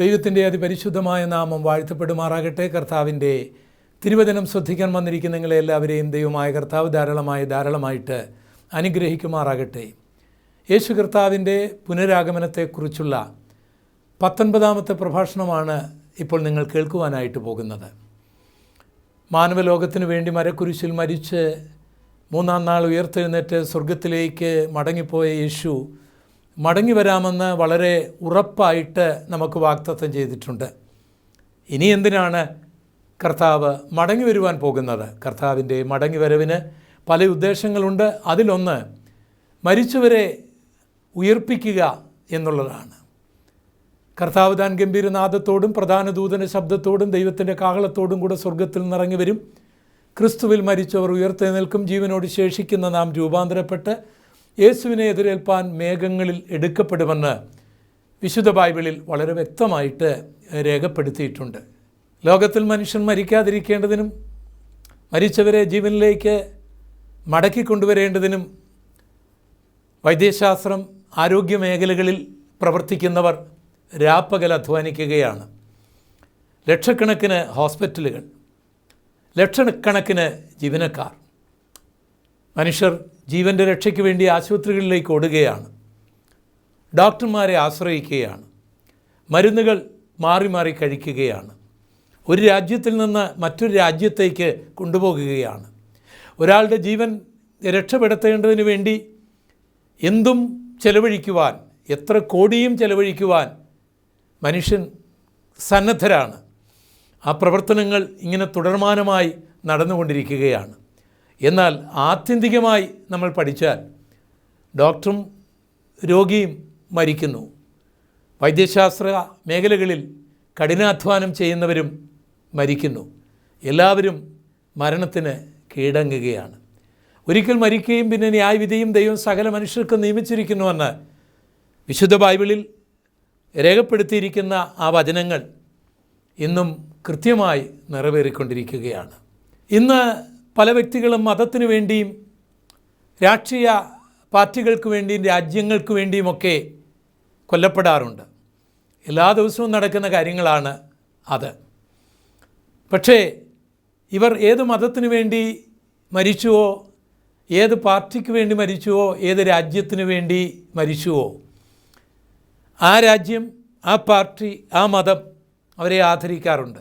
ദൈവത്തിന്റെ അതിപരിശുദ്ധമായ നാമം വാഴ്ത്തപ്പെടുമാറാകട്ടെ. കർത്താവിന്റെ തിരുവചനം ശ്രദ്ധിക്കാൻ വന്നിരിക്കുന്ന നിങ്ങളെ എല്ലാവരെയും ദൈവമായ കർത്താവ് ധാരാളമായി ധാരാളമായിട്ട് അനുഗ്രഹിക്കുമാറാകട്ടെ. യേശു കർത്താവിന്റെ പുനരാഗമനത്തെക്കുറിച്ചുള്ള പത്തൊൻപതാമത്തെ പ്രഭാഷണമാണ് ഇപ്പോൾ നിങ്ങൾ കേൾക്കുവാനായിട്ട് പോകുന്നത്. മാനവലോകത്തിനു വേണ്ടി മരക്കുരിശിൽ മരിച്ച് മൂന്നാം നാൾ ഉയർത്തെഴുന്നേറ്റ് സ്വർഗത്തിലേക്ക് മടങ്ങിപ്പോയ യേശു മടങ്ങി വരാമെന്ന് വളരെ ഉറപ്പായിട്ട് നമുക്ക് വാക്തത്വം ചെയ്തിട്ടുണ്ട്. ഇനി എന്തിനാണ് കർത്താവ് മടങ്ങി വരുവാൻ പോകുന്നത്? കർത്താവിന്റെ മടങ്ങി വരവിന് പല ഉദ്ദേശങ്ങളുണ്ട്. അതിലൊന്ന് മരിച്ചവരെ ഉയർപ്പിക്കുക എന്നുള്ളതാണ്. കർത്താവ് താൻ ഗംഭീരനാഥത്തോടും പ്രധാന ദൂതന ശബ്ദത്തോടും ദൈവത്തിന്റെ കാഹളത്തോടും കൂടെ സ്വർഗത്തിൽ നിന്നിറങ്ങി വരും. ക്രിസ്തുവിൽ മരിച്ചവർ ഉയർത്തെഴുന്നേൽക്കും ജീവനോട് ശേഷിക്കുന്ന നാം രൂപാന്തരപ്പെട്ട് യേശുവിനെ എതിരേൽപ്പാൻ മേഘങ്ങളിൽ എടുക്കപ്പെടുമെന്ന് വിശുദ്ധ ബൈബിളിൽ വളരെ വ്യക്തമായിട്ട് രേഖപ്പെടുത്തിയിട്ടുണ്ട്. ലോകത്തിൽ മനുഷ്യൻ മരിക്കാതിരിക്കേണ്ടതിനും മരിച്ചവരെ ജീവനിലേക്ക് മടക്കി കൊണ്ടുവരേണ്ടതിനും വൈദ്യശാസ്ത്രം ആരോഗ്യ മേഖലകളിൽ പ്രവർത്തിക്കുന്നവർ രാപ്പകൽ അധ്വാനിക്കുകയാണ്. ലക്ഷക്കണക്കിന് ഹോസ്പിറ്റലുകൾ ലക്ഷക്കണക്കിന് ജീവനക്കാർ മനുഷ്യർ ജീവന്റെ രക്ഷയ്ക്ക് വേണ്ടി ആശുപത്രികളിലേക്ക് ഓടുകയാണ്. ഡോക്ടർമാരെ ആശ്രയിക്കുകയാണ്. മരുന്നുകൾ മാറി മാറി കഴിക്കുകയാണ്. ഒരു രാജ്യത്തിൽ നിന്ന് മറ്റൊരു രാജ്യത്തേക്ക് കൊണ്ടുപോകുകയാണ്. ഒരാളുടെ ജീവൻ രക്ഷപ്പെടുത്തേണ്ടതിന് വേണ്ടി എന്തും ചെലവഴിക്കുവാൻ എത്ര കോടിയും ചെലവഴിക്കുവാൻ മനുഷ്യൻ സന്നദ്ധരാണ്. ആ പ്രവർത്തനങ്ങൾ ഇങ്ങനെ തുടർമാനമായി നടന്നുകൊണ്ടിരിക്കുകയാണ്. എന്നാൽ ആത്യന്തികമായി നമ്മൾ പഠിച്ചാൽ ഡോക്ടറും രോഗിയും മരിക്കുന്നു. വൈദ്യശാസ്ത്ര മേഖലകളിൽ കഠിനാധ്വാനം ചെയ്യുന്നവരും മരിക്കുന്നു. എല്ലാവരും മരണത്തിന് കീഴടങ്ങുകയാണ്. ഒരിക്കൽ മരിക്കുകയും പിന്നെ ന്യായവിധിയും ദൈവം സകല മനുഷ്യർക്ക് നിയമിച്ചിരിക്കുന്നുവെന്ന് വിശുദ്ധ ബൈബിളിൽ രേഖപ്പെടുത്തിയിരിക്കുന്ന ആ വചനങ്ങൾ ഇന്നും കൃത്യമായി നിറവേറിക്കൊണ്ടിരിക്കുകയാണ്. ഇന്ന് പല വ്യക്തികളും മതത്തിനു വേണ്ടിയും രാഷ്ട്രീയ പാർട്ടികൾക്ക് വേണ്ടിയും രാജ്യങ്ങൾക്ക് വേണ്ടിയുമൊക്കെ കൊല്ലപ്പെടാറുണ്ട്. എല്ലാ ദിവസവും നടക്കുന്ന കാര്യങ്ങളാണ് അത്. പക്ഷേ ഇവർ ഏത് മതത്തിനു വേണ്ടി മരിച്ചുവോ ഏത് പാർട്ടിക്ക് വേണ്ടി മരിച്ചുവോ ഏത് രാജ്യത്തിനു വേണ്ടി മരിച്ചുവോ ആ രാജ്യം ആ പാർട്ടി ആ മതം അവരെ ആദരിക്കാറുണ്ട്.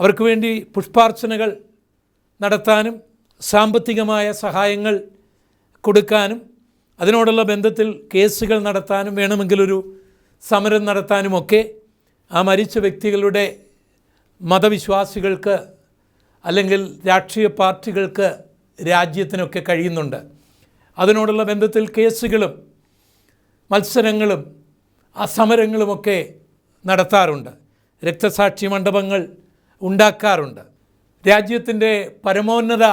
അവർക്ക് വേണ്ടി പുഷ്പാർച്ചനകൾ നടത്താനും സാമ്പത്തികമായ സഹായങ്ങൾ കൊടുക്കാനും അതിനോടുള്ള ബന്ധത്തിൽ കേസുകൾ നടത്താനും വേണമെങ്കിലൊരു സമരം നടത്താനുമൊക്കെ ആ മരിച്ച വ്യക്തികളുടെ മതവിശ്വാസികൾക്ക് അല്ലെങ്കിൽ രാഷ്ട്രീയ പാർട്ടികൾക്ക് രാജ്യത്തിനൊക്കെ കഴിയുന്നുണ്ട്. അതിനോടുള്ള ബന്ധത്തിൽ കേസുകളും മത്സരങ്ങളും ആ സമരങ്ങളുമൊക്കെ നടത്താറുണ്ട്. രക്തസാക്ഷി മണ്ഡപങ്ങൾ ഉണ്ടാക്കാറുണ്ട്. രാജ്യത്തിന്റെ പരമോന്നത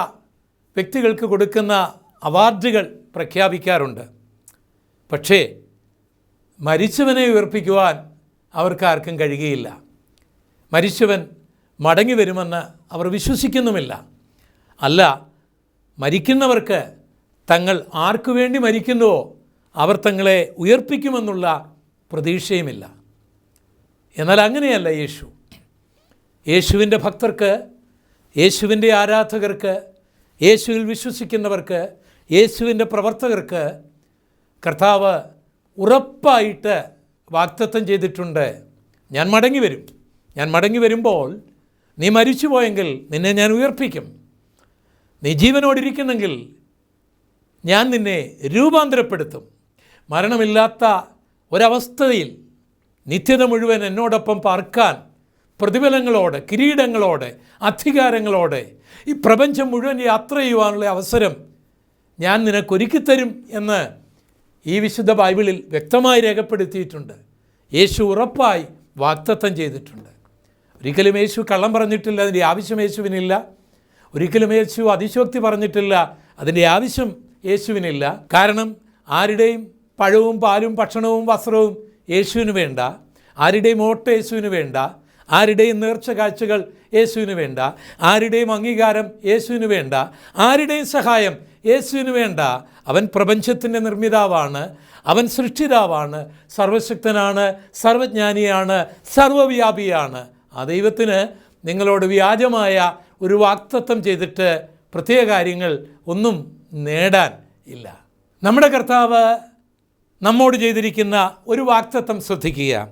വ്യക്തികൾക്ക് കൊടുക്കുന്ന അവാർഡുകൾ പ്രഖ്യാപിക്കാറുണ്ട്. പക്ഷേ മരിച്ചവനെ ഉയർപ്പിക്കുവാൻ അവർക്കാർക്കും കഴിയുകയില്ല. മരിച്ചവൻ മടങ്ങി വരുമെന്ന് അവർ വിശ്വസിക്കുന്നുമില്ല. അല്ല മരിക്കുന്നവർക്ക് തങ്ങൾ ആർക്കു വേണ്ടി മരിക്കുന്നുവോ അവർ തങ്ങളെ ഉയർപ്പിക്കുമെന്നുള്ള പ്രതീക്ഷയുമില്ല. എന്നാൽ അങ്ങനെയല്ല യേശു. യേശുവിന്റെ ഭക്തർക്ക് യേശുവിന്റെ ആരാധകർക്ക് യേശുവിൽ വിശ്വസിക്കുന്നവർക്ക് യേശുവിന്റെ പ്രവർത്തകർക്ക് കർത്താവ് ഉറപ്പായിട്ട് വാക്തത്വം ചെയ്തിട്ടുണ്ട്. ഞാൻ മടങ്ങി വരും. ഞാൻ മടങ്ങി വരുമ്പോൾ നീ മരിച്ചു പോയെങ്കിൽ നിന്നെ ഞാൻ ഉയർപ്പിക്കും. നീ ജീവനോടിരിക്കുന്നെങ്കിൽ ഞാൻ നിന്നെ രൂപാന്തരപ്പെടുത്തും. മരണമില്ലാത്ത ഒരവസ്ഥയിൽ നിത്യത മുഴുവൻ എന്നോടൊപ്പം പാർക്കാൻ പ്രതിഫലങ്ങളോടെ കിരീടങ്ങളോടെ അധികാരങ്ങളോടെ ഈ പ്രപഞ്ചം മുഴുവൻ യാത്ര ചെയ്യുവാനുള്ള അവസരം ഞാൻ നിനക്കൊരുക്കിത്തരും എന്ന് ഈ വിശുദ്ധ ബൈബിളിൽ വ്യക്തമായി രേഖപ്പെടുത്തിയിട്ടുണ്ട്. യേശു ഉറപ്പായി വാക്തത്വം ചെയ്തിട്ടുണ്ട്. ഒരിക്കലും യേശു കള്ളം പറഞ്ഞിട്ടില്ല അതിന്റെ ആവശ്യം യേശുവിനില്ല. ഒരിക്കലും യേശു അതിശോക്തി പറഞ്ഞിട്ടില്ല അതിന്റെ ആവശ്യം യേശുവിനില്ല. കാരണം ആരുടെയും പഴവും പാലും ഭക്ഷണവും വസ്ത്രവും യേശുവിന് വേണ്ട ആരുടെയും ഓട്ട യേശുവിന് വേണ്ട. ആരുടെയും നേർച്ച കാഴ്ചകൾ യേശുവിന് വേണ്ട. ആരുടെയും അംഗീകാരം യേശുവിന് വേണ്ട. ആരുടെയും സഹായം യേശുവിന് വേണ്ട. അവൻ പ്രപഞ്ചത്തിന്റെ നിർമ്മിതാവാണ്. അവൻ സൃഷ്ടിതാവാണ്. സർവശക്തനാണ് സർവജ്ഞാനിയാണ് സർവവ്യാപിയാണ്. ആ ദൈവത്തിന് നിങ്ങളോട് വ്യാജമായ ഒരു വാക്തത്വം ചെയ്തിട്ട് പ്രത്യേക കാര്യങ്ങൾ ഒന്നും നേടാൻ ഇല്ല. നമ്മുടെ കർത്താവ് നമ്മോട് ചെയ്തിരിക്കുന്ന ഒരു വാക്തത്വം ശ്രദ്ധിക്കുക.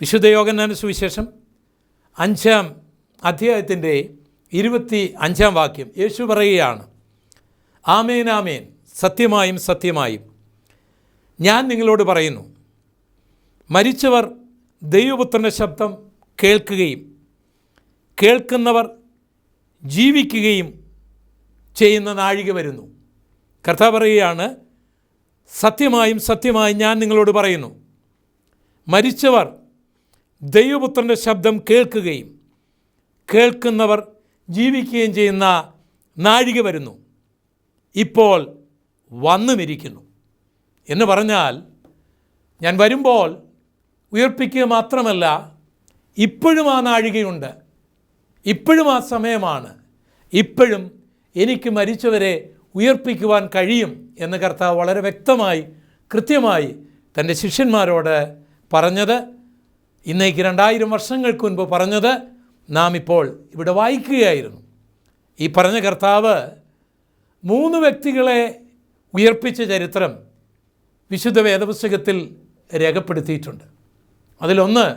വിശുദ്ധ സുവിശേഷം അഞ്ചാം അധ്യായത്തിന്റെ ഇരുപത്തി അഞ്ചാം വാക്യം യേശു പറയുകയാണ് ആമേൻ ആമേൻ. സത്യമായും സത്യമായും. ഞാൻ നിങ്ങളോട് പറയുന്നു മരിച്ചവർ ദൈവപുത്രന്റെ ശബ്ദം കേൾക്കുകയും കേൾക്കുന്നവർ ജീവിക്കുകയും ചെയ്യുന്ന നാഴിക വരുന്നു. കർത്താവ് പറയുകയാണ് സത്യമായും സത്യമായും ഞാൻ നിങ്ങളോട് പറയുന്നു മരിച്ചവർ ദൈവപുത്രന്റെ ശബ്ദം കേൾക്കുകയും കേൾക്കുന്നവർ ജീവിക്കുകയും ചെയ്യുന്ന നാഴിക വരുന്നു. ഇപ്പോൾ വന്നുമിരിക്കുന്നു. എന്ന് പറഞ്ഞാൽ ഞാൻ വരുമ്പോൾ ഉയർപ്പിക്കുക മാത്രമല്ല ഇപ്പോഴും ആ നാഴികയുണ്ട്. ഇപ്പോഴും ആ സമയമാണ്. ഇപ്പോഴും എനിക്ക് മരിച്ചവരെ ഉയർപ്പിക്കുവാൻ കഴിയും എന്ന് കർത്താവ് വളരെ വ്യക്തമായി കൃത്യമായി തന്റെ ശിഷ്യന്മാരോട് പറഞ്ഞത്. ഇന്നേക്ക് രണ്ടായിരം വർഷങ്ങൾക്ക് മുൻപ് പറഞ്ഞത് നാം ഇപ്പോൾ ഇവിടെ വായിക്കുകയായിരുന്നു. ഈ പറഞ്ഞ കർത്താവ് മൂന്ന് വ്യക്തികളെ ഉയർപ്പിച്ച ചരിത്രം വിശുദ്ധ വേദപുസ്തകത്തിൽ രേഖപ്പെടുത്തിയിട്ടുണ്ട്. അതിലൊന്ന്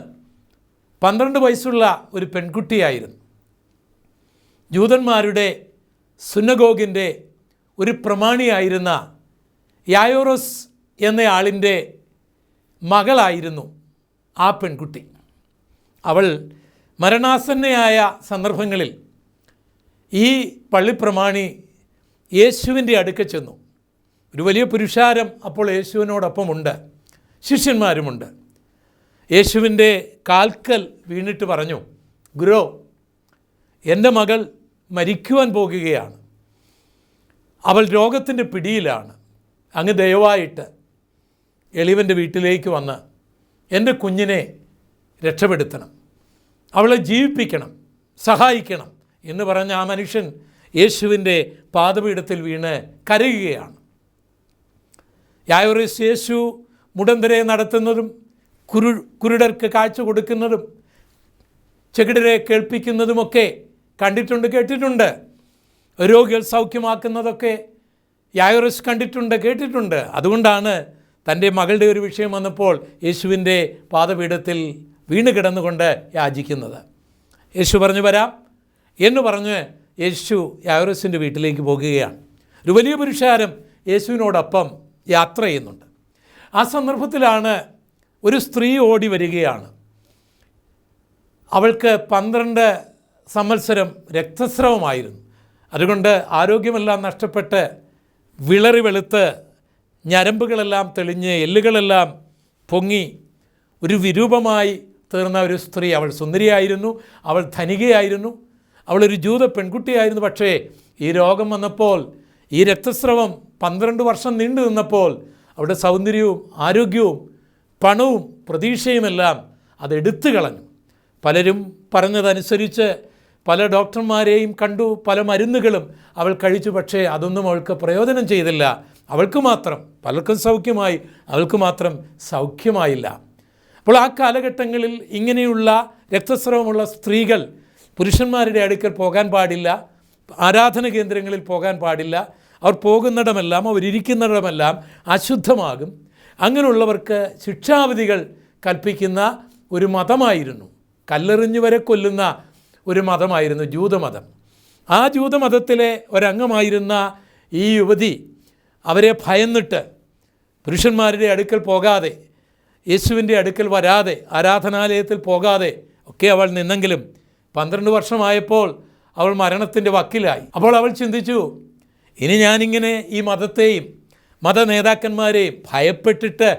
പന്ത്രണ്ട് വയസ്സുള്ള ഒരു പെൺകുട്ടിയായിരുന്നു. ജൂതന്മാരുടെ സുന്നഗോഗിന്റെ ഒരു പ്രമാണിയായിരുന്ന യായോറോസ് എന്നയാളിന്റെ മകളായിരുന്നു ആ പെൺകുട്ടി. അവൾ മരണാസന്നയായ സന്ദർഭങ്ങളിൽ ഈ പള്ളിപ്രമാണി യേശുവിന്റെ അടുക്ക ചെന്നു. ഒരു വലിയ പുരുഷാരം അപ്പോൾ യേശുവിനോടൊപ്പമുണ്ട്. ശിഷ്യന്മാരുമുണ്ട്. യേശുവിന്റെ കാൽക്കൽ വീണിട്ട് പറഞ്ഞു ഗുരു എന്റെ മകൾ മരിക്കുവാൻ പോകുകയാണ്. അവൾ രോഗത്തിന്റെ പിടിയിലാണ്. അങ്ങ് ദയവായിട്ട് എളിവന്റെ വീട്ടിലേക്ക് വന്ന് എന്റെ കുഞ്ഞിനെ രക്ഷപ്പെടുത്തണം അവളെ ജീവിപ്പിക്കണം സഹായിക്കണം എന്ന് പറഞ്ഞ ആ മനുഷ്യൻ യേശുവിന്റെ പാദപീഠത്തിൽ വീണ് കരയുകയാണ്. യായോറിസ് യേശു മുടന്തരെ നടത്തുന്നതും കുരു കുരുടർക്ക് കാഴ്ച കൊടുക്കുന്നതും ചെകിടരെ കേൾപ്പിക്കുന്നതുമൊക്കെ കണ്ടിട്ടുണ്ട് കേട്ടിട്ടുണ്ട്. രോഗികൾ സൗഖ്യമാക്കുന്നതൊക്കെ യായോറിസ് കണ്ടിട്ടുണ്ട് കേട്ടിട്ടുണ്ട്. അതുകൊണ്ടാണ് തന്റെ മകളുടെ ഒരു വിഷയം വന്നപ്പോൾ യേശുവിന്റെ പാദപീഠത്തിൽ വീണ് കിടന്നുകൊണ്ട് യാചിക്കുന്നത്. യേശു പറഞ്ഞു വരാം. എന്ന് പറഞ്ഞ് യേശു യാവറസിന്റെ വീട്ടിലേക്ക് പോകുകയാണ്. ഒരു വലിയ പുരുഷാരം യേശുവിനോടൊപ്പം യാത്ര ചെയ്യുന്നുണ്ട്. ആ സന്ദർഭത്തിലാണ് ഒരു സ്ത്രീ ഓടി വരികയാണ്. അവൾക്ക് പന്ത്രണ്ട് സംവത്സരം രക്തസ്രവമായിരുന്നു. അതുകൊണ്ട് ആരോഗ്യമെല്ലാം നഷ്ടപ്പെട്ട് വിളറി വെളുത്ത് ഞരമ്പുകളെല്ലാം തെളിഞ്ഞ് എല്ലുകളെല്ലാം പൊങ്ങി ഒരു വിരൂപമായി തീർന്ന ഒരു സ്ത്രീ. അവൾ സുന്ദരിയായിരുന്നു അവൾ ധനികയായിരുന്നു അവളൊരു ജൂത പെൺകുട്ടിയായിരുന്നു. പക്ഷേ ഈ രോഗം വന്നപ്പോൾ ഈ രക്തസ്രവം പന്ത്രണ്ട് വർഷം നീണ്ടു നിന്നപ്പോൾ അവളുടെ സൗന്ദര്യവും ആരോഗ്യവും പണവും പ്രതീക്ഷയുമെല്ലാം അതെടുത്തു കളഞ്ഞു. പലരും പറഞ്ഞതനുസരിച്ച് പല ഡോക്ടർമാരെയും കണ്ടു പല മരുന്നുകളും അവൾ കഴിച്ചു. പക്ഷേ അതൊന്നും അവൾക്ക് പ്രയോജനം ചെയ്തില്ല. അവൾക്ക് മാത്രം പലർക്കും സൗഖ്യമായി അവൾക്ക് മാത്രം സൗഖ്യമായില്ല. അപ്പോൾ ആ കാലഘട്ടങ്ങളിൽ ഇങ്ങനെയുള്ള രക്തസ്രവമുള്ള സ്ത്രീകൾ പുരുഷന്മാരുടെ അടുക്കൽ പോകാൻ പാടില്ല ആരാധന കേന്ദ്രങ്ങളിൽ പോകാൻ പാടില്ല അവർ പോകുന്നിടമെല്ലാം അവരിയ്ക്കുന്നിടമെല്ലാം അശുദ്ധമാകും. അങ്ങനെയുള്ളവർക്ക് ശിക്ഷാവിധികൾ കൽപ്പിക്കുന്ന ഒരു മതമായിരുന്നു. കല്ലെറിഞ്ഞു വരെ കൊല്ലുന്ന ഒരു മതമായിരുന്നു ജൂതമതം. ആ ജൂതമതത്തിലെ ഒരംഗമായിരുന്ന ഈ യുവതി അവരെ ഭയന്നിട്ട് പുരുഷന്മാരുടെ അടുക്കൽ പോകാതെ യേശുവിന്റെ അടുക്കൽ വരാതെ ആരാധനാലയത്തിൽ പോകാതെ ഒക്കെ അവൾ നിന്നെങ്കിലും പന്ത്രണ്ട് വർഷമായപ്പോൾ അവൾ മരണത്തിന്റെ വക്കിലായി. അപ്പോൾ അവൾ ചിന്തിച്ചു ഇനി ഞാനിങ്ങനെ ഈ മതത്തെയും മത നേതാക്കന്മാരെയും ഭയപ്പെട്ടിട്ട്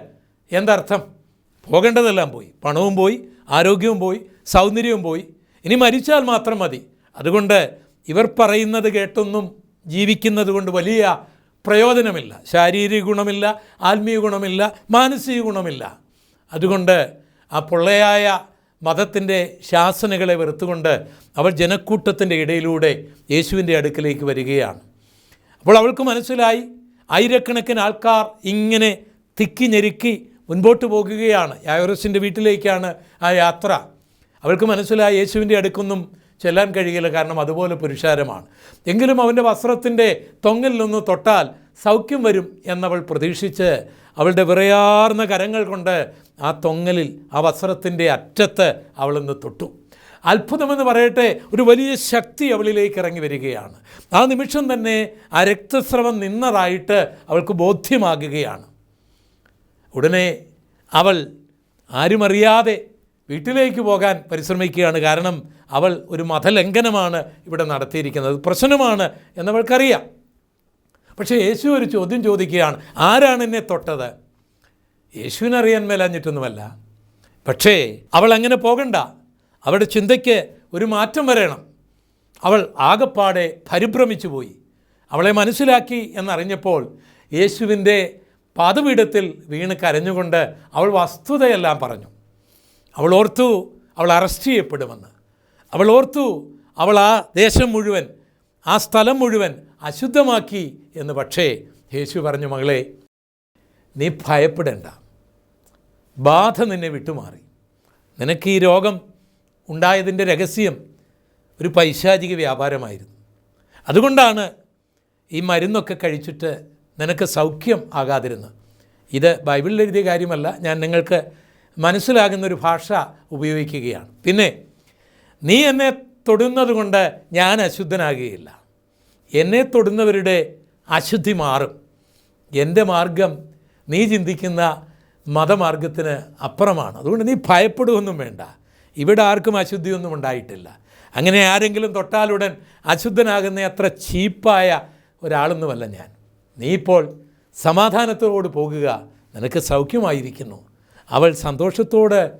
എന്തർത്ഥം? പോകേണ്ടതെല്ലാം പോയി. പണവും പോയി ആരോഗ്യവും പോയി സൗന്ദര്യവും പോയി. ഇനി മരിച്ചാൽ മാത്രം മതി. അതുകൊണ്ട് ഇവർ പറയുന്നത് കേട്ടൊന്നും ജീവിക്കുന്നത് കൊണ്ട് വലിയ പ്രയോജനമില്ല ശാരീരിക ഗുണമില്ല ആത്മീയ ഗുണമില്ല മാനസിക ഗുണമില്ല. അതുകൊണ്ട് ആ പൊള്ളയായ മതത്തിന്റെ ശാസനകളെ വെറുത്തുകൊണ്ട് അവൾ ജനക്കൂട്ടത്തിന്റെ ഇടയിലൂടെ യേശുവിന്റെ അടുക്കിലേക്ക് വരികയാണ്. അപ്പോൾ അവൾക്ക് മനസ്സിലായി ആയിരക്കണക്കിന് ആൾക്കാർ ഇങ്ങനെ തിക്കി ഞെരുക്കി മുൻപോട്ട് പോകുകയാണ്. യായോറസിന്റെ വീട്ടിലേക്കാണ് ആ യാത്ര. അവൾക്ക് മനസ്സിലായി യേശുവിന്റെ അടുക്കൊന്നും ചെല്ലാൻ കഴിയില്ല കാരണം അതുപോലെ പുരുഷാരമാണ്. എങ്കിലും അവന്റെ വസ്ത്രത്തിന്റെ തൊങ്ങിൽ നിന്ന് തൊട്ടാൽ സൗഖ്യം വരും എന്നവൾ പ്രതീക്ഷിച്ച് അവളുടെ വിറയാർന്ന കരങ്ങൾ കൊണ്ട് ആ തൊങ്ങലിൽ ആ വസ്ത്രത്തിന്റെ അറ്റത്ത് അവളൊന്ന് തൊട്ടു. അത്ഭുതമെന്ന് പറയട്ടെ ഒരു വലിയ ശക്തി അവളിലേക്ക് ഇറങ്ങി വരികയാണ്. ആ നിമിഷം തന്നെ ആ രക്തസ്രവം നിന്നതായിട്ട് അവൾക്ക് ബോധ്യമാകുകയാണ്. ഉടനെ അവൾ ആരുമറിയാതെ വീട്ടിലേക്ക് പോകാൻ പരിശ്രമിക്കുകയാണ്. കാരണം അവൾ ഒരു മതലംഘനമാണ് ഇവിടെ നടത്തിയിരിക്കുന്നത്. പ്രശ്നമാണ് എന്നവൾക്കറിയാം. പക്ഷേ യേശു ഒരു ചോദ്യം ചോദിക്കുകയാണ് ആരാണ് എന്നെ തൊട്ടത്? യേശുവിനറിയാൻ മേലഞ്ഞിട്ടൊന്നുമല്ല. പക്ഷേ അവൾ അങ്ങനെ പോകണ്ട. അവളുടെ ചിന്തയ്ക്ക് ഒരു മാറ്റം വരണം. അവൾ ആകപ്പാടെ പരിഭ്രമിച്ചു പോയി. അവളെ മനസ്സിലാക്കി എന്നറിഞ്ഞപ്പോൾ യേശുവിന്റെ പാതപീഠത്തിൽ വീണ് കരഞ്ഞുകൊണ്ട് അവൾ വസ്തുതയെല്ലാം പറഞ്ഞു. അവൾ ഓർത്തു അവൾ അറസ്റ്റ് ചെയ്യപ്പെടുമെന്ന്. അവൾ ഓർത്തു അവൾ ആ ദേശം മുഴുവൻ ആ സ്ഥലം മുഴുവൻ അശുദ്ധമാക്കി എന്ന് പക്ഷേ യേശു പറഞ്ഞു മകളെ നീ ഭയപ്പെടേണ്ട. ബാധ നിന്നെ വിട്ടുമാറി. നിനക്ക് ഈ രോഗം ഉണ്ടായതിന്റെ രഹസ്യം ഒരു പൈശാചിക വ്യാപാരമായിരുന്നു. അതുകൊണ്ടാണ് ഈ മരുന്നൊക്കെ കഴിച്ചിട്ട് നിനക്ക് സൗഖ്യം ആകാതിരുന്നത്. ഇത് ബൈബിളിൽ എഴുതിയ കാര്യമല്ല. ഞാൻ നിങ്ങൾക്ക് മനസ്സിലാകുന്ന ഒരു ഭാഷ ഉപയോഗിക്കുകയാണ്. പിന്നെ നീ എന്നെ തൊടുന്നത് കൊണ്ട് ഞാൻ അശുദ്ധനാകുകയില്ല. എന്നെ തൊടുന്നവരുടെ അശുദ്ധി മാറും. എന്റെ മാർഗം നീ ചിന്തിക്കുന്ന മതമാർഗത്തിന് അപ്പുറമാണ്. അതുകൊണ്ട് നീ ഭയപ്പെടുകയൊന്നും വേണ്ട. ഇവിടെ ആർക്കും അശുദ്ധിയൊന്നും ഉണ്ടായിട്ടില്ല. അങ്ങനെ ആരെങ്കിലും തൊട്ടാലുടൻ അശുദ്ധനാകുന്ന അത്ര ചീപ്പായ ഒരാളൊന്നുമല്ല ഞാൻ. നീ ഇപ്പോൾ സമാധാനത്തോട് പോകുക നിനക്ക് സൗഖ്യമായിരിക്കുന്നു. അവൾ സന്തോഷത്തോടെ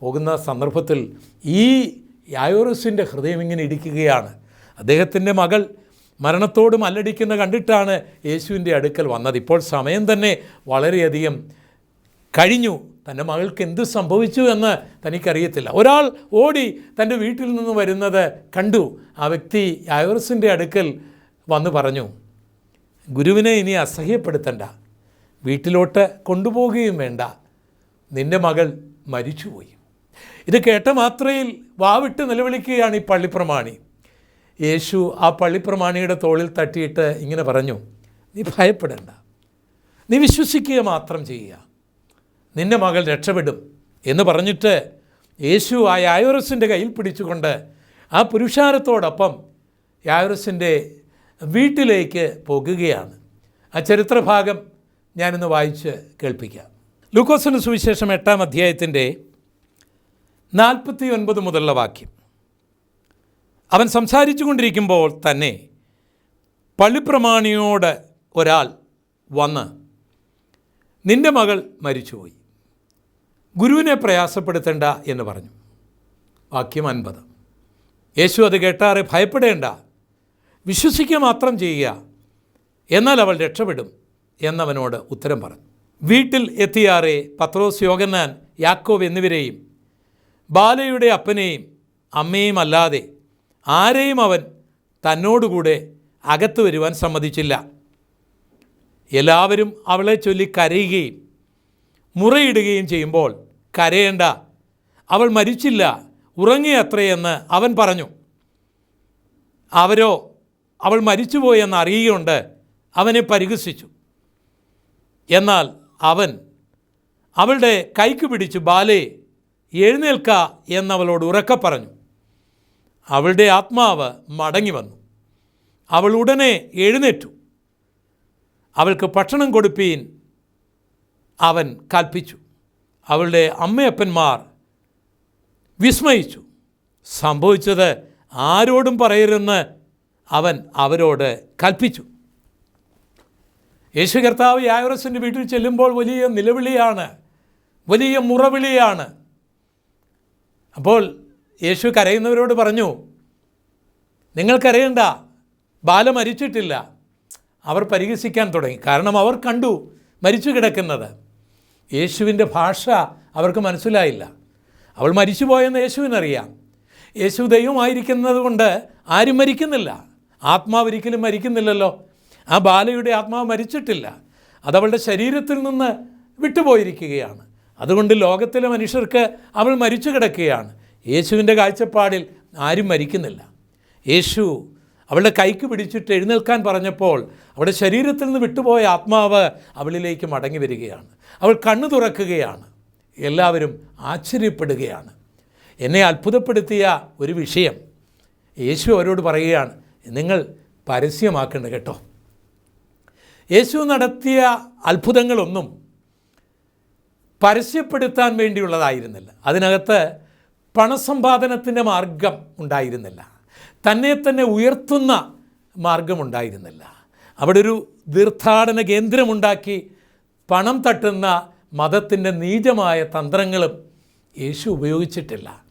പോകുന്ന സന്ദർഭത്തിൽ ഈ യായോറസിന്റെ ഹൃദയം ഇങ്ങനെ ഇടിക്കുകയാണ്. അദ്ദേഹത്തിന്റെ മകൾ മരണത്തോട് മല്ലടിക്കുന്ന കണ്ടിട്ടാണ് യേശുവിന്റെ അടുക്കൽ വന്നത്. ഇപ്പോൾ സമയം തന്നെ വളരെയധികം കഴിഞ്ഞു. തന്റെ മകൾക്ക് എന്ത് സംഭവിച്ചു എന്ന് തനിക്കറിയത്തില്ല. ഒരാൾ ഓടി തന്റെ വീട്ടിൽ നിന്ന് വരുന്നത് കണ്ടു. ആ വ്യക്തി യായോറസിന്റെ അടുക്കൽ വന്ന് പറഞ്ഞു ഗുരുവിനെ ഇനി അസഹ്യപ്പെടുത്തണ്ട. വീട്ടിലോട്ട് കൊണ്ടുപോവുകയും വേണ്ട. നിന്റെ മകൾ മരിച്ചുപോയി. ഇത് കേട്ട മാത്രയിൽ വാവിട്ട് നിലവിളിക്കുകയാണ് ഈ പള്ളിപ്രമാണി. യേശു ആ പള്ളിപ്രമാണിയുടെ തോളിൽ തട്ടിയിട്ട് ഇങ്ങനെ പറഞ്ഞു നീ ഭയപ്പെടേണ്ട. നീ വിശ്വസിക്കുക മാത്രം ചെയ്യുക. നിന്റെ മകൾ രക്ഷപ്പെടും. എന്ന് പറഞ്ഞിട്ട് യേശു ആ യായോറസിന്റെ കയ്യിൽ പിടിച്ചുകൊണ്ട് ആ പുരുഷാരത്തോടൊപ്പം യായോറസിന്റെ വീട്ടിലേക്ക് പോകുകയാണ്. ആ ചരിത്രഭാഗം ഞാനിന്ന് വായിച്ച് കേൾപ്പിക്കാം. ലൂക്കോസിന് സുവിശേഷം എട്ടാം അധ്യായത്തിന്റെ നാൽപ്പത്തി ഒൻപത് മുതലുള്ള വാക്യം. അവൻ സംസാരിച്ചു കൊണ്ടിരിക്കുമ്പോൾ തന്നെ പള്ളിപ്രമാണിയോട് ഒരാൾ വന്ന് നിന്റെ മകൾ മരിച്ചുപോയി. ഗുരുവിനെ പ്രയാസപ്പെടുത്തേണ്ട എന്ന് പറഞ്ഞു. വാക്യം അൻപത്. യേശു അത് കേട്ടാറെ ഭയപ്പെടേണ്ട. വിശ്വസിക്കുക മാത്രം ചെയ്യുക. എന്നാൽ അവൾ രക്ഷപ്പെടും എന്നവനോട് ഉത്തരം പറഞ്ഞു. വീട്ടിൽ എത്തിയാറെ പത്രോസ് യോഗന്നാൻ യാക്കോബ് എന്നിവരെയും ബാലയുടെ അപ്പനെയും അമ്മയും അല്ലാതെ ആരെയും അവൻ തന്നോടുകൂടെ അകത്ത് വരുവാൻ സമ്മതിച്ചില്ല. എല്ലാവരും അവളെ ചൊല്ലി കരയുകയും മുറയിടുകയും ചെയ്യുമ്പോൾ കരയേണ്ട അവൾ മരിച്ചില്ല ഉറങ്ങിയത്രയെന്ന് അവൻ പറഞ്ഞു. അവരോ അവൾ മരിച്ചുപോയെന്ന് അറിയുകൊണ്ട് അവനെ പരിഹസിച്ചു. എന്നാൽ അവൻ അവളുടെ കൈക്ക് പിടിച്ച് ബാലേ എഴുന്നേൽക്ക എന്നവളോട് ഉറക്ക പറഞ്ഞു. അവളുടെ ആത്മാവ് മടങ്ങി വന്നു. അവൾ ഉടനെ എഴുന്നേറ്റു. അവൾക്ക് ഭക്ഷണം കൊടുപ്പീൻ അവൻ കൽപ്പിച്ചു. അവളുടെ അമ്മയപ്പന്മാർ വിസ്മയിച്ചു. സംഭവിച്ചത് ആരോടും പറയരുതെന്ന് അവൻ അവരോട് കൽപ്പിച്ചു. യേശു കർത്താവ് യായോറസിന്റെ വീട്ടിൽ ചെല്ലുമ്പോൾ വലിയ നിലവിളിയാണ് വലിയ മുറവിളിയാണ്. അപ്പോൾ യേശു കരയുന്നവരോട് പറഞ്ഞു നിങ്ങൾക്കറിയണ്ട ബാല മരിച്ചിട്ടില്ല. അവർ പരിഹസിക്കാൻ തുടങ്ങി. കാരണം അവർ കണ്ടു മരിച്ചു കിടക്കുന്നത്. യേശുവിന്റെ ഭാഷ അവർക്ക് മനസ്സിലായില്ല. അവൾ മരിച്ചുപോയെന്ന് യേശുവിനറിയാം. യേശു ദൈവമായിരിക്കുന്നത് കൊണ്ട് ആരും മരിക്കുന്നില്ല. ആത്മാവ് ഒരിക്കലും മരിക്കുന്നില്ലല്ലോ. ആ ബാലയുടെ ആത്മാവ് മരിച്ചിട്ടില്ല. അതവളുടെ ശരീരത്തിൽ നിന്ന് വിട്ടുപോയിരിക്കുകയാണ്. അതുകൊണ്ട് ലോകത്തിലെ മനുഷ്യർക്ക് അവൾ മരിച്ചു കിടക്കുകയാണ്. യേശുവിന്റെ കാഴ്ചപ്പാടിൽ ആരും മരിക്കുന്നില്ല. യേശു അവളുടെ കൈക്ക് പിടിച്ചിട്ട് എഴുന്നേൽക്കാൻ പറഞ്ഞപ്പോൾ അവളുടെ ശരീരത്തിൽ നിന്ന് വിട്ടുപോയ ആത്മാവ് അവളിലേക്ക് മടങ്ങി വരികയാണ്. അവൾ കണ്ണു തുറക്കുകയാണ്. എല്ലാവരും ആശ്ചര്യപ്പെടുകയാണ്. എന്നെ അത്ഭുതപ്പെടുത്തിയ ഒരു വിഷയം. യേശു അവരോട് പറയുകയാണ് നിങ്ങൾ പരസ്യമാക്കേണ്ട കേട്ടോ. യേശു നടത്തിയ അത്ഭുതങ്ങളൊന്നും പരസ്യപ്പെടുത്താൻ വേണ്ടിയുള്ളതായിരുന്നില്ല. അതിനകത്ത് പണസമ്പാദനത്തിന്റെ മാർഗം ഉണ്ടായിരുന്നില്ല. തന്നെ തന്നെ ഉയർത്തുന്ന മാർഗമുണ്ടായിരുന്നില്ല അവിടെ ഒരു തീർത്ഥാടന കേന്ദ്രമുണ്ടാക്കി പണം തട്ടുന്ന മതത്തിന്റെ നീചമായ തന്ത്രങ്ങളും യേശു ഉപയോഗിച്ചിട്ടില്ല.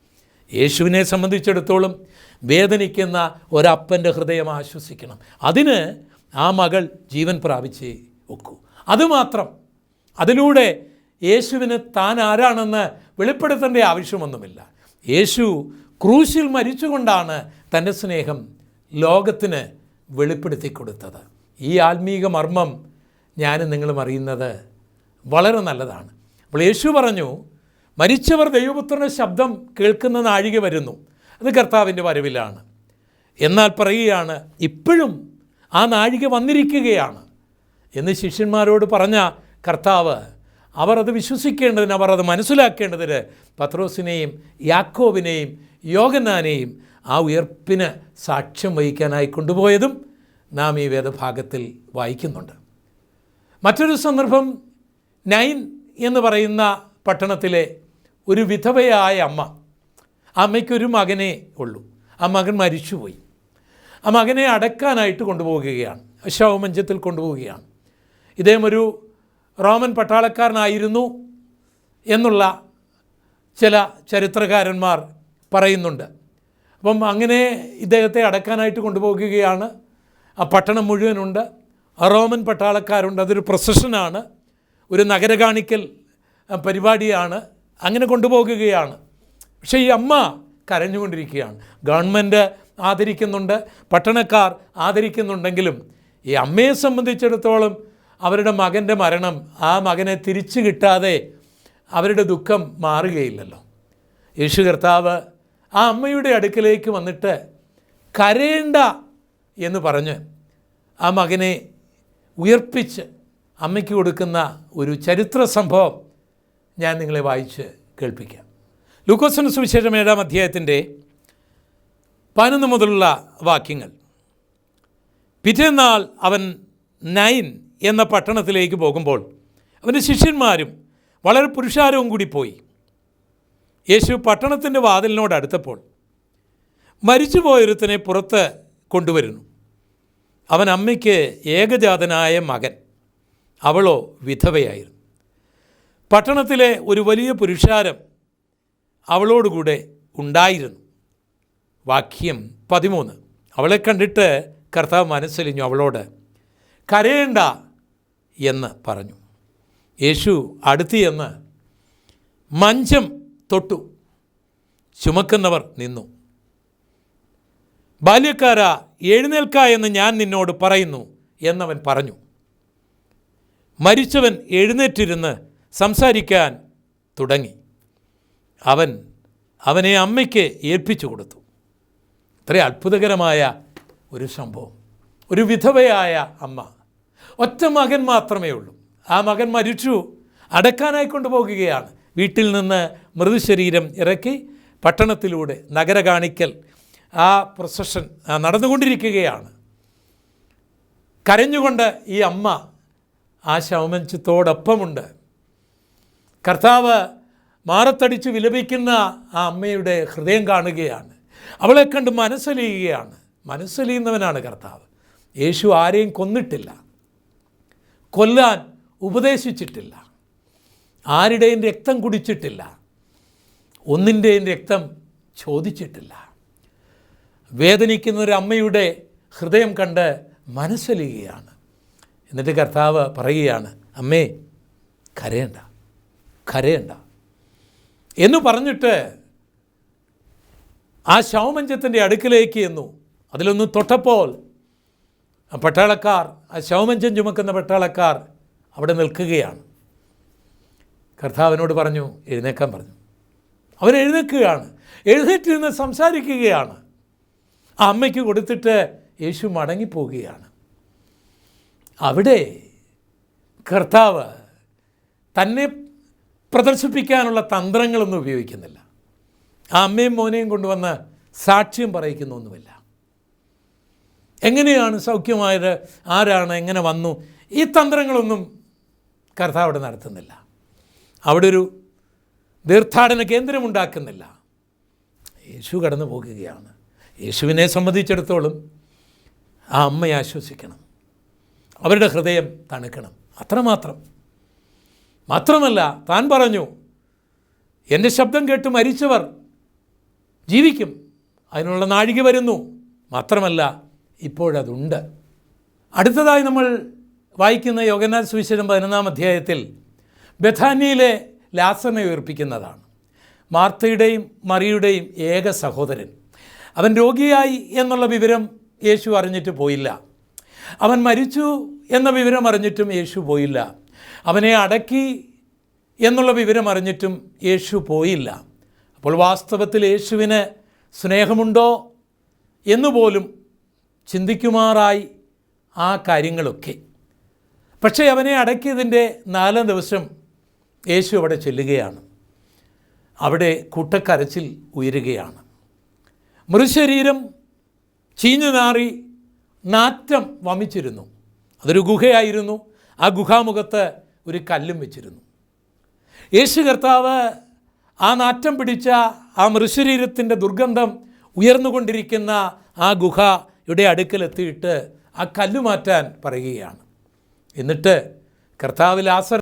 യേശുവിനെ സംബന്ധിച്ചിടത്തോളം വേദനിക്കുന്ന ഒരപ്പന്റെ ഹൃദയം ആശ്വസിക്കണം. അതിന് ആ മകൾ ജീവൻ പ്രാപിച്ച് ഒക്കൂ അതുമാത്രം അതിലൂടെ യേശുവിന് താൻ ആരാണെന്ന് വെളിപ്പെടുത്തേണ്ട ആവശ്യമൊന്നുമില്ല. യേശു ക്രൂശിൽ മരിച്ചുകൊണ്ടാണ് തന്റെ സ്നേഹം ലോകത്തിന് വെളിപ്പെടുത്തി കൊടുത്തത്. ഈ ആത്മീക മർമ്മം ഞാനും നിങ്ങളും അറിയുന്നത് വളരെ നല്ലതാണ്. അപ്പോൾ യേശു പറഞ്ഞു മരിച്ചവർ ദൈവപുത്രന്റെ ശബ്ദം കേൾക്കുന്ന നാഴിക വരുന്നു. അത് കർത്താവിന്റെ വരവിലാണ്. എന്നാൽ പറയുകയാണ് ഇപ്പോഴും ആ നാഴിക വന്നിരിക്കുകയാണ്. എന്ന് ശിഷ്യന്മാരോട് പറഞ്ഞ കർത്താവ് അവർ അത് വിശ്വസിക്കേണ്ടതിന് അവർ അത് മനസ്സിലാക്കേണ്ടതിന് പത്രോസിനെയും യാക്കോവിനെയും യോഗനാനെയും ആ ഉയർപ്പിന് സാക്ഷ്യം വഹിക്കാനായി കൊണ്ടുപോയതും നാം ഈ വേദഭാഗത്തിൽ വായിക്കുന്നുണ്ട്. മറ്റൊരു സന്ദർഭം നൈൻ എന്ന് പറയുന്ന പട്ടണത്തിലെ ഒരു വിധവയായ അമ്മ അമ്മയ്ക്കൊരു മകനേ ഉള്ളൂ. ആ മകൻ മരിച്ചുപോയി. ആ മകനെ അടക്കാനായിട്ട് കൊണ്ടുപോവുകയാണ്. ശവമഞ്ചത്തിൽ കൊണ്ടുപോവുകയാണ്. ഇദ്ദേഹം ഒരു റോമൻ പട്ടാളക്കാരനായിരുന്നു എന്നുള്ള ചില ചരിത്രകാരന്മാർ പറയുന്നുണ്ട്. അപ്പം അങ്ങനെ ഇദ്ദേഹത്തെ അടക്കാനായിട്ട് കൊണ്ടുപോകുകയാണ് ആ പട്ടണം മുഴുവനുണ്ട്. റോമൻ പട്ടാളക്കാരുണ്ട്. അതൊരു പ്രൊസഷനാണ്. ഒരു നഗര കാണിക്കൽ പരിപാടിയാണ്. അങ്ങനെ കൊണ്ടുപോകുകയാണ് പക്ഷേ ഈ അമ്മ കരഞ്ഞുകൊണ്ടിരിക്കുകയാണ്. ഗവൺമെന്റ് ആദരിക്കുന്നുണ്ട് പട്ടണക്കാർ ആദരിക്കുന്നുണ്ടെങ്കിലും ഈ അമ്മയെ സംബന്ധിച്ചിടത്തോളം അവരുടെ മകന്റെ മരണം ആ മകനെ തിരിച്ചു കിട്ടാതെ അവരുടെ ദുഃഖം മാറുകയില്ലല്ലോ. യേശു കർത്താവ് ആ അമ്മയുടെ അടുക്കലേക്ക് വന്നിട്ട് കരയേണ്ട എന്ന് പറഞ്ഞ് ആ മകനെ ഉയർപ്പിച്ച് അമ്മയ്ക്ക് കൊടുക്കുന്ന ഒരു ചരിത്ര സംഭവം ഞാൻ നിങ്ങളെ വായിച്ച് കേൾപ്പിക്കാം. ലൂക്കോസിന് സുവിശേഷം ഏഴാം അധ്യായത്തിന്റെ പതിനൊന്ന് മുതലുള്ള വാക്യങ്ങൾ. പിറ്റേന്നാൾ അവൻ നൈൻ എന്ന പട്ടണത്തിലേക്ക് പോകുമ്പോൾ അവന്റെ ശിഷ്യന്മാരും വളരെ പുരുഷാരവും കൂടി പോയി. യേശു പട്ടണത്തിന്റെ വാതിലിനോട് അടുത്തപ്പോൾ മരിച്ചുപോയൊരുത്തനെ പുറത്ത് കൊണ്ടുവരുന്നു. അവൻ അമ്മയ്ക്ക് ഏകജാതനായ മകൻ. അവളോ വിധവയായിരുന്നു. പട്ടണത്തിലെ ഒരു വലിയ പുരുഷാരം അവളോടുകൂടെ ഉണ്ടായിരുന്നു. വാക്യം പതിമൂന്ന്. അവളെ കണ്ടിട്ട് കർത്താവ് മനസ്സലിഞ്ഞു അവളോട് കരയേണ്ട എന്ന് പറഞ്ഞു. യേശു അടുത്തിയെന്ന് മഞ്ചം തൊട്ടു. ചുമക്കുന്നവർ നിന്നു. ബാല്യക്കാര എഴുന്നേൽക്ക എന്ന് ഞാൻ നിന്നോട് പറയുന്നു എന്നവൻ പറഞ്ഞു. മരിച്ചവൻ എഴുന്നേറ്റിരുന്ന് സംസാരിക്കാൻ തുടങ്ങി. അവൻ അവനെ അമ്മയ്ക്ക് ഏൽപ്പിച്ചു കൊടുത്തു. ഇത്ര അത്ഭുതകരമായ ഒരു സംഭവം. ഒരു വിധവയായ അമ്മ. ഒറ്റ മകൻ മാത്രമേ ഉള്ളൂ. ആ മകൻ മരിച്ചു. അടക്കാനായി കൊണ്ടുപോകുകയാണ്. വീട്ടിൽ നിന്ന് മൃതശരീരം ഇറക്കി പട്ടണത്തിലൂടെ നഗര കാണിക്കൽ ആ പ്രൊസഷൻ നടന്നുകൊണ്ടിരിക്കുകയാണ്. കരഞ്ഞുകൊണ്ട് ഈ അമ്മ ആ ശവമഞ്ചത്തോടൊപ്പമുണ്ട് കർത്താവ് മാറത്തടിച്ച് വിലപിക്കുന്ന ആ അമ്മയുടെ ഹൃദയം കാണുകയാണ്. അവളെ കണ്ട് മനസ്സലിയുകയാണ്. മനസ്സലിയുന്നവനാണ് കർത്താവ്. യേശു ആരെയും കൊന്നിട്ടില്ല. കൊല്ലാൻ ഉപദേശിച്ചിട്ടില്ല. ആരുടെയും രക്തം കുടിച്ചിട്ടില്ല. ഒന്നിന്റെയും രക്തം ചോദിച്ചിട്ടില്ല. വേദനിക്കുന്ന ഒരു അമ്മയുടെ ഹൃദയം കണ്ട് മനസ്സലിയുകയാണ്. എന്നിട്ട് കർത്താവ് പറയുകയാണ് അമ്മേ കരയണ്ട. കരയണ്ട. എന്ന് പറഞ്ഞിട്ട് ആ ശവമഞ്ചത്തിന്റെ അടുക്കിലേക്ക് എന്നു. അതിലൊന്ന് തൊട്ടപ്പോൾ ആ പട്ടാളക്കാർ ആ ശവമഞ്ചം ചുമക്കുന്ന പട്ടാളക്കാർ അവിടെ നിൽക്കുകയാണ്. കർത്താവിനോട് പറഞ്ഞു എഴുന്നേക്കാൻ പറഞ്ഞു. അവൻ എഴുന്നേൽക്കുകയാണ് എഴുന്നേറ്റിരുന്ന് സംസാരിക്കുകയാണ്. ആ അമ്മയ്ക്ക് കൊടുത്തിട്ട് യേശു മടങ്ങിപ്പോവുകയാണ് അവിടെ കർത്താവ് തന്നെ പ്രദർശിപ്പിക്കാനുള്ള തന്ത്രങ്ങളൊന്നും ഉപയോഗിക്കുന്നില്ല. അമ്മയും മോനെയും കൊണ്ടുവന്ന് സാക്ഷ്യം പറയിക്കുന്നൊന്നുമില്ല. എങ്ങനെയാണ് സൗഖ്യമായത്? ആരാണ്? എങ്ങനെ വന്നു? ഈ തന്ത്രങ്ങളൊന്നും കർത്താവ് അവിടെ നടത്തുന്നില്ല. അവിടെ ഒരു തീർത്ഥാടന കേന്ദ്രമുണ്ടാക്കുന്നില്ല. യേശു കടന്നു പോകുകയാണ്. യേശുവിനെ സംബന്ധിച്ചിടത്തോളം ആ അമ്മയെ ആശ്വസിക്കണം. അവരുടെ ഹൃദയം തണുക്കണം. അത്രമാത്രം. മാത്രമല്ല താൻ പറഞ്ഞു എന്റെ ശബ്ദം കേട്ട് മരിച്ചവർ ജീവിക്കും. അതിനുള്ള നാഴിക വരുന്നു. മാത്രമല്ല ഇപ്പോഴതുണ്ട്. അടുത്തതായി നമ്മൾ വായിക്കുന്ന യോഗനാഥ് സുവിശേഷം പതിനൊന്നാം അധ്യായത്തിൽ ബഥാനിയിലെ ലാസനെ ഉയർപ്പിക്കുന്നതാണ്. മാർത്തയുടെയും മറിയുടെയും ഏക സഹോദരൻ. അവൻ രോഗിയായി എന്നുള്ള വിവരം യേശു അറിഞ്ഞിട്ട് പോയില്ല. അവൻ മരിച്ചു എന്ന വിവരം അറിഞ്ഞിട്ടും യേശു പോയില്ല. അവനെ അടക്കി എന്നുള്ള വിവരം അറിഞ്ഞിട്ടും യേശു പോയില്ല. അപ്പോൾ വാസ്തവത്തിൽ യേശുവിന് സ്നേഹമുണ്ടോ എന്നുപോലും ചിന്തിക്കുമാറായി ആ കാര്യങ്ങളൊക്കെ. പക്ഷേ അവനെ അടക്കിയതിന്റെ നാലാം ദിവസം യേശു അവിടെ ചെല്ലുകയാണ്. അവിടെ കൂട്ടക്കരച്ചിൽ ഉയരുകയാണ്. മൃശരീരം ചീഞ്ഞു നാറി നാറ്റം വമിച്ചിരുന്നു. അതൊരു ഗുഹയായിരുന്നു. ആ ഗുഹാമുഖത്ത് ഒരു കല്ലും വെച്ചിരുന്നു. യേശു കർത്താവ് ആ നാറ്റം പിടിച്ച ആ മൃശരീരത്തിന്റെ ദുർഗന്ധം ഉയർന്നുകൊണ്ടിരിക്കുന്ന ആ ഗുഹയുടെ അടുക്കലെത്തിയിട്ട് ആ കല്ല് മാറ്റാൻ പറയുകയാണ്. എന്നിട്ട് കർത്താവ് ലാസർ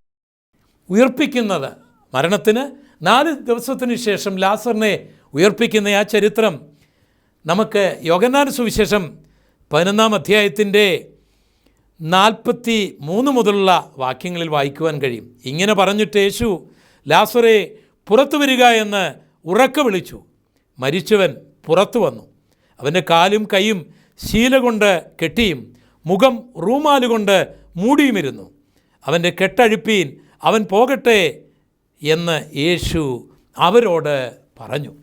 ഉയർപ്പിക്കുന്നത് മരണത്തിന് നാല് ദിവസത്തിന് ശേഷം ലാസറിനെ ഉയർപ്പിക്കുന്ന ആ ചരിത്രം നമുക്ക് യോഗനാന സുവിശേഷം പതിനൊന്നാം അധ്യായത്തിന്റെ നാൽപ്പത്തി മൂന്ന് മുതലുള്ള വാക്യങ്ങളിൽ വായിക്കുവാൻ കഴിയും. ഇങ്ങനെ പറഞ്ഞിട്ട് യേശു ലാസറെ പുറത്തു വരിക എന്ന് ഉറക്ക വിളിച്ചു. മരിച്ചവൻ പുറത്തു വന്നു. അവന്റെ കാലും കൈയും ശീല കൊണ്ട് കെട്ടിയും മുഖം റൂമാലുകൊണ്ട് മൂടിയുമിരുന്നു. അവന്റെ കെട്ടഴിപ്പീൻ അവൻ പോകട്ടെ എന്ന് യേശു അവരോട് പറഞ്ഞു.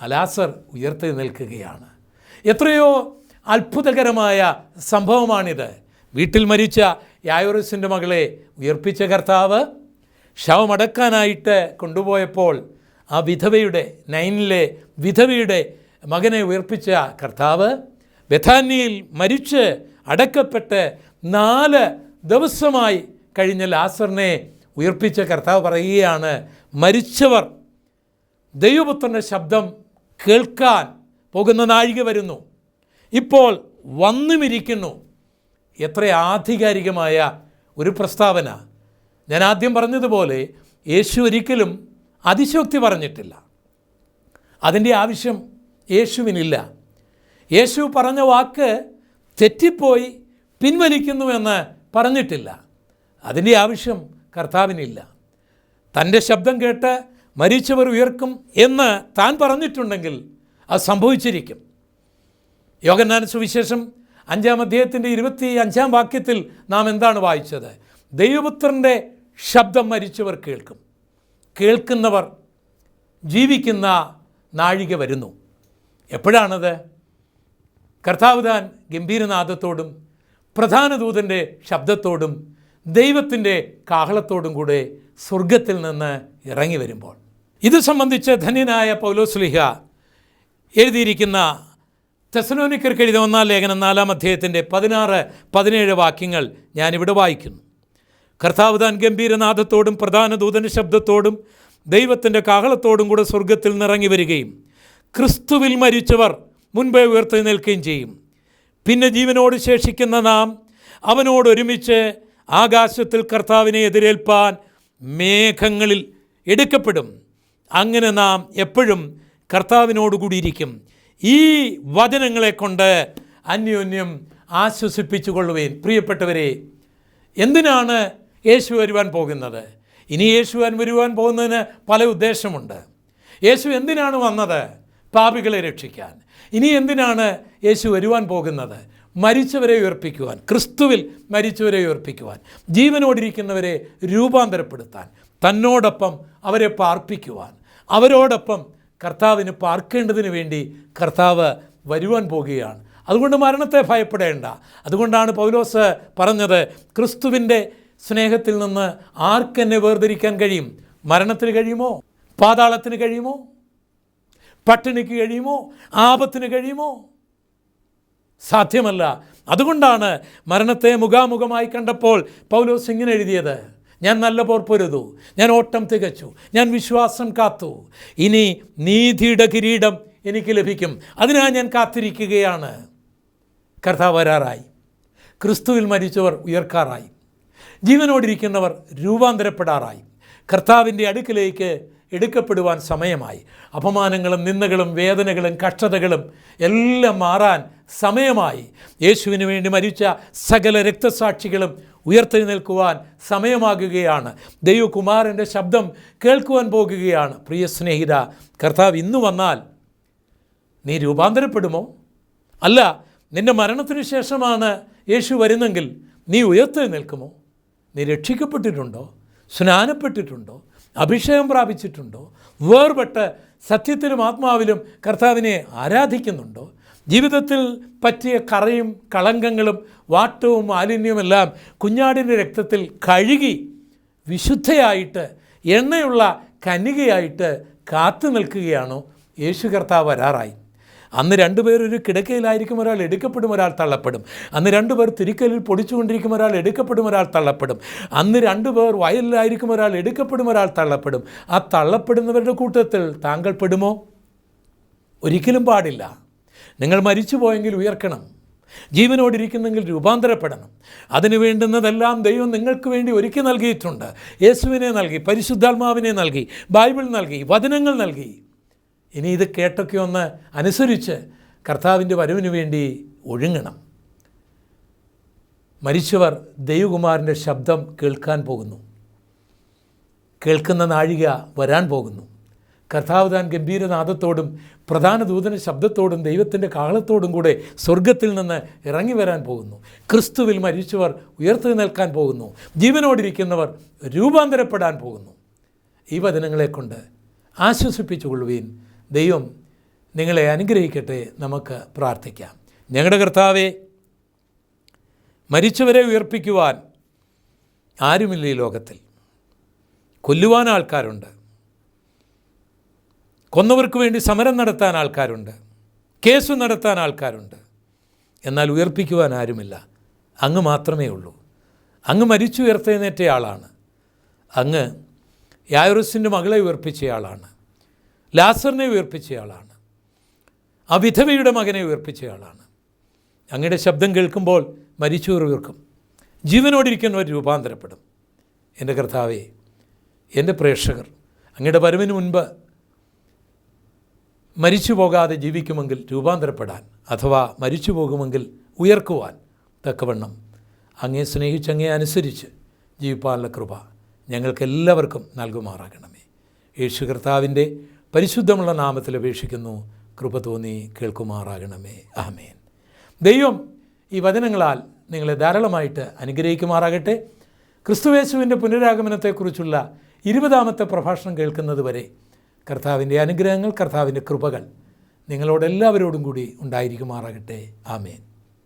അലാസർ ഉയർത്തി നിൽക്കുകയാണ്. എത്രയോ അത്ഭുതകരമായ സംഭവമാണിത്. വീട്ടിൽ മരിച്ച യായോറിസിന്റെ മകളെ ഉയർപ്പിച്ച കർത്താവ് ശവമടക്കാനായിട്ട് കൊണ്ടുപോയപ്പോൾ ആ വിധവയുടെ നൈനിലെ വിധവയുടെ മകനെ ഉയർപ്പിച്ച കർത്താവ് ബഥാനിയിൽ മരിച്ച് അടക്കപ്പെട്ട് നാല് ദിവസമായി കഴിഞ്ഞ ലാസറിനെ ഉയർപ്പിച്ച കർത്താവ് പറയുകയാണ് മരിച്ചവർ ദൈവപുത്രന്റെ ശബ്ദം കേൾക്കാൻ പോകുന്ന നാഴിക വരുന്നു. ഇപ്പോൾ വന്നുമിരിക്കുന്നു. എത്ര ആധികാരികമായ ഒരു പ്രസ്താവന. ഞാൻ ആദ്യം പറഞ്ഞതുപോലെ യേശു ഒരിക്കലും അതിശോക്തി പറഞ്ഞിട്ടില്ല. അതിന്റെ ആവശ്യം യേശുവിനില്ല. യേശു പറഞ്ഞ വാക്ക് തെറ്റിപ്പോയി പിൻവലിക്കുന്നുവെന്ന് പറഞ്ഞിട്ടില്ല. അതിന്റെ ആവശ്യം കർത്താവിനില്ല. തന്റെ ശബ്ദം കേട്ട് മരിച്ചവർ ഉയർക്കും എന്ന് താൻ പറഞ്ഞിട്ടുണ്ടെങ്കിൽ അത് സംഭവിച്ചിരിക്കും. യോഗനാന സുവിശേഷം അഞ്ചാം അധ്യായത്തിന്റെ ഇരുപത്തി അഞ്ചാം വാക്യത്തിൽ നാം എന്താണ് വായിച്ചത്? ദൈവപുത്രന്റെ ശബ്ദം മരിച്ചവർ കേൾക്കും. കേൾക്കുന്നവർ ജീവിക്കുന്ന നാഴിക വരുന്നു. എപ്പോഴാണത്? കർത്താവ് താൻ ഗംഭീരനാദത്തോടും പ്രധാന ദൂതന്റെ ശബ്ദത്തോടും ദൈവത്തിന്റെ കാഹളത്തോടും കൂടെ സ്വർഗത്തിൽ നിന്ന് ഇറങ്ങി വരുമ്പോൾ. ഇത് സംബന്ധിച്ച് ധന്യനായ പൗലോസ്ലിഹ എഴുതിയിരിക്കുന്ന തെസലോനിക്കർക്ക് എഴുതി ഒന്നാം ലേഖനം നാലാം അധ്യായത്തിന്റെ പതിനാറ് പതിനേഴ് വാക്യങ്ങൾ ഞാനിവിടെ വായിക്കുന്നു. കർത്താവ് താൻ ഗംഭീരനാഥത്തോടും പ്രധാന ദൂതന ശബ്ദത്തോടും ദൈവത്തിന്റെ കാഹളത്തോടും കൂടെ സ്വർഗത്തിൽ നിറങ്ങി വരികയും ക്രിസ്തുവിൽ മരിച്ചവർ മുൻപേ ഉയർത്തി നിൽക്കുകയും ചെയ്യും. പിന്നെ ജീവനോട് ശേഷിക്കുന്ന നാം അവനോടൊരുമിച്ച് ആകാശത്തിൽ കർത്താവിനെ എതിരേൽപ്പാൻ മേഘങ്ങളിൽ എടുക്കപ്പെടും. അങ്ങനെ നാം എപ്പോഴും കർത്താവിനോടുകൂടിയിരിക്കും ഈ വചനങ്ങളെ കൊണ്ട് അന്യോന്യം ആശ്വസിപ്പിച്ചു കൊള്ളുവേൻ പ്രിയപ്പെട്ടവരെ എന്തിനാണ് യേശു വരുവാൻ പോകുന്നത്. ഇനി യേശു വരുവാൻ പോകുന്നതിന് പല ഉദ്ദേശമുണ്ട്. യേശു എന്തിനാണ് വന്നത്? പാപികളെ രക്ഷിക്കാൻ. ഇനി എന്തിനാണ് യേശു വരുവാൻ പോകുന്നത്? മരിച്ചവരെ ഉയർപ്പിക്കുവാൻ ക്രിസ്തുവിൽ മരിച്ചവരെ ഉയർപ്പിക്കുവാൻ ജീവനോടിരിക്കുന്നവരെ രൂപാന്തരപ്പെടുത്താൻ തന്നോടൊപ്പം അവരെ പാർപ്പിക്കുവാൻ അവരോടൊപ്പം കർത്താവിന് പാർക്കേണ്ടതിന് വേണ്ടി കർത്താവ് വരുവാൻ പോകുകയാണ്. അതുകൊണ്ട് മരണത്തെ ഭയപ്പെടേണ്ട. അതുകൊണ്ടാണ് പൗലോസ് പറഞ്ഞത് ക്രിസ്തുവിന്റെ സ്നേഹത്തിൽ നിന്ന് ആർക്കെന്നെ വേർതിരിക്കാൻ കഴിയും? മരണത്തിന് കഴിയുമോ? പാതാളത്തിന് കഴിയുമോ? പട്ടിണിക്ക് കഴിയുമോ? ആപത്തിന് കഴിയുമോ? സാധ്യമല്ല. അതുകൊണ്ടാണ് മരണത്തെ മുഖാമുഖമായി കണ്ടപ്പോൾ പൗലോസ് ഇങ്ങനെ എഴുതിയത്. ഞാൻ നല്ല പോർ പൊരുതു. ഞാൻ ഓട്ടം തികച്ചു. ഞാൻ വിശ്വാസം കാത്തു. ഇനി നീതിയുടെ കിരീടം എനിക്ക് ലഭിക്കും. അതിനായി ഞാൻ കാത്തിരിക്കുകയാണ്. കർത്താവ് വരാറായി. ക്രിസ്തുവിൽ മരിച്ചവർ ഉയർക്കാറായി. ജീവനോടിരിക്കുന്നവർ രൂപാന്തരപ്പെടാറായി. കർത്താവിന്റെ അടുക്കിലേക്ക് എടുക്കപ്പെടുവാൻ സമയമായി. അപമാനങ്ങളും നിന്ദകളും വേദനകളും കഷ്ടതകളും എല്ലാം മാറാൻ സമയമായി. യേശുവിന് വേണ്ടി മരിച്ച സകല രക്തസാക്ഷികളും ഉയർത്തെഴുന്നേൽക്കുവാൻ സമയമാകുകയാണ്. ദൈവകുമാരന്റെ ശബ്ദം കേൾക്കുവാൻ പോകുകയാണ്. പ്രിയ സ്നേഹിത കർത്താവ് ഇന്ന് വന്നാൽ നീ രൂപാന്തരപ്പെടുമോ? അല്ല നിന്റെ മരണത്തിന് ശേഷമാണ് യേശു വരുന്നെങ്കിൽ നീ ഉയർത്തെഴുന്നേൽക്കുമോ? നീ രക്ഷിക്കപ്പെട്ടിട്ടുണ്ടോ? സ്നാനപ്പെട്ടിട്ടുണ്ടോ? അഭിഷേകം പ്രാപിച്ചിട്ടുണ്ടോ? വേർപെട്ട് സത്യത്തിലും ആത്മാവിലും കർത്താവിനെ ആരാധിക്കുന്നുണ്ടോ? ജീവിതത്തിൽ പറ്റിയ കറയും കളങ്കങ്ങളും വാട്ടവും മാലിന്യവുമെല്ലാം കുഞ്ഞാടിന്റെ രക്തത്തിൽ കഴുകി വിശുദ്ധയായിട്ട് എണ്ണയുള്ള കനികയായിട്ട് കാത്തു നിൽക്കുകയാണോ? യേശു കർത്താവ് വരാറായി. അന്ന് രണ്ടുപേരൊരു കിടക്കയിലായിരിക്കും ഒരാൾ എടുക്കപ്പെടും ഒരാൾ തള്ളപ്പെടും. അന്ന് രണ്ടുപേർ തിരിക്കലിൽ പൊടിച്ചുകൊണ്ടിരിക്കും ഒരാൾ എടുക്കപ്പെടും ഒരാൾ തള്ളപ്പെടും. അന്ന് രണ്ടുപേർ വയലിലായിരിക്കും ഒരാൾ എടുക്കപ്പെടും ഒരാൾ തള്ളപ്പെടും. ആ തള്ളപ്പെടുന്നവരുടെ കൂട്ടത്തിൽ താങ്കൾ പെടുമോ? ഒരിക്കലും പാടില്ല. നിങ്ങൾ മരിച്ചു പോയെങ്കിൽ ഉയർക്കണം. ജീവനോടിരിക്കുന്നെങ്കിൽ രൂപാന്തരപ്പെടണം. അതിന് വേണ്ടുന്നതെല്ലാം ദൈവം നിങ്ങൾക്ക് വേണ്ടി ഒരുക്കി നൽകിയിട്ടുണ്ട്. യേശുവിനെ നൽകി പരിശുദ്ധാത്മാവിനെ നൽകി ബൈബിൾ നൽകി വചനങ്ങൾ നൽകി. ഇനി ഇത് കേട്ടൊക്കെ ഒന്ന് അനുസരിച്ച് കർത്താവിന്റെ വരവിന് വേണ്ടി ഒഴുങ്ങണം. മരിച്ചവർ ദൈവകുമാരന്റെ ശബ്ദം കേൾക്കാൻ പോകുന്നു. കേൾക്കുന്ന നാഴിക വരാൻ പോകുന്നു. കർത്താവ് താൻ ഗംഭീരനാഥത്തോടും പ്രധാന ദൂതന ശബ്ദത്തോടും ദൈവത്തിന്റെ കാഹളത്തോടും കൂടെ സ്വർഗത്തിൽ നിന്ന് ഇറങ്ങി വരാൻ പോകുന്നു. ക്രിസ്തുവിൽ മരിച്ചവർ ഉയർത്തു നിൽക്കാൻ പോകുന്നു. ജീവനോടിരിക്കുന്നവർ രൂപാന്തരപ്പെടാൻ പോകുന്നു. ഈ വചനങ്ങളെക്കൊണ്ട് ആശ്വസിപ്പിച്ചുകൊള്ളുവീൻ. ദൈവം നിങ്ങളെ അനുഗ്രഹിക്കട്ടെ നമുക്ക് പ്രാർത്ഥിക്കാം. ഞങ്ങളുടെ കർത്താവെ മരിച്ചവരെ ഉയർപ്പിക്കുവാൻ ആരുമില്ല ഈ ലോകത്തിൽ. കൊല്ലുവാൻ ആൾക്കാരുണ്ട്. കൊന്നവർക്ക് വേണ്ടി സമരം നടത്താൻ ആൾക്കാരുണ്ട്. കേസ് നടത്താൻ ആൾക്കാരുണ്ട്. എന്നാൽ ഉയർപ്പിക്കുവാൻ ആരുമില്ല. അങ്ങ് മാത്രമേ ഉള്ളൂ. അങ്ങ് മരിച്ചു ഉയർത്തെഴുന്നേറ്റയാളാണ് അങ്ങ് യായറുസിന്റെ മകളെ ഉയർപ്പിച്ചയാളാണ്. ലാസറിനെ ഉയർപ്പിച്ചയാളാണ് ആ വിധവയുടെ മകനെ ഉയർപ്പിച്ചയാളാണ് അങ്ങയുടെ ശബ്ദം കേൾക്കുമ്പോൾ മരിച്ചവർ ഉയർക്കും. ജീവനോടിരിക്കുന്നവർ രൂപാന്തരപ്പെടും. എന്റെ കർത്താവേ എന്റെ പ്രേക്ഷകർ അങ്ങയുടെ വരവിന് മുൻപ് മരിച്ചു പോകാതെ ജീവിക്കുമെങ്കിൽ രൂപാന്തരപ്പെടാൻ അഥവാ മരിച്ചു പോകുമെങ്കിൽ ഉയർക്കുവാൻ തക്കവണ്ണം അങ്ങേ സ്നേഹിച്ച് അങ്ങേ അനുസരിച്ച് ജീവിപ്പാനുള്ള കൃപ ഞങ്ങൾക്കെല്ലാവർക്കും നൽകുമാറാകണമേ. യേശു കർത്താവിന്റെ പരിശുദ്ധമുള്ള നാമത്തിൽ അപേക്ഷിക്കുന്നു. കൃപ തോന്നി കേൾക്കുമാറാകണമേ. ആമേൻ. ദൈവം ഈ വചനങ്ങളാൽ നിങ്ങളെ ധാരാളമായിട്ട് അനുഗ്രഹിക്കുമാറാകട്ടെ. ക്രിസ്തുവേശുവിന്റെ പുനരാഗമനത്തെക്കുറിച്ചുള്ള ഇരുപതാമത്തെ പ്രഭാഷണം കേൾക്കുന്നത് വരെ കർത്താവിന്റെ അനുഗ്രഹങ്ങൾ കർത്താവിന്റെ കൃപകൾ നിങ്ങളോടെല്ലാവരോടും കൂടി ഉണ്ടായിരിക്കുമാറാകട്ടെ. ആമേൻ.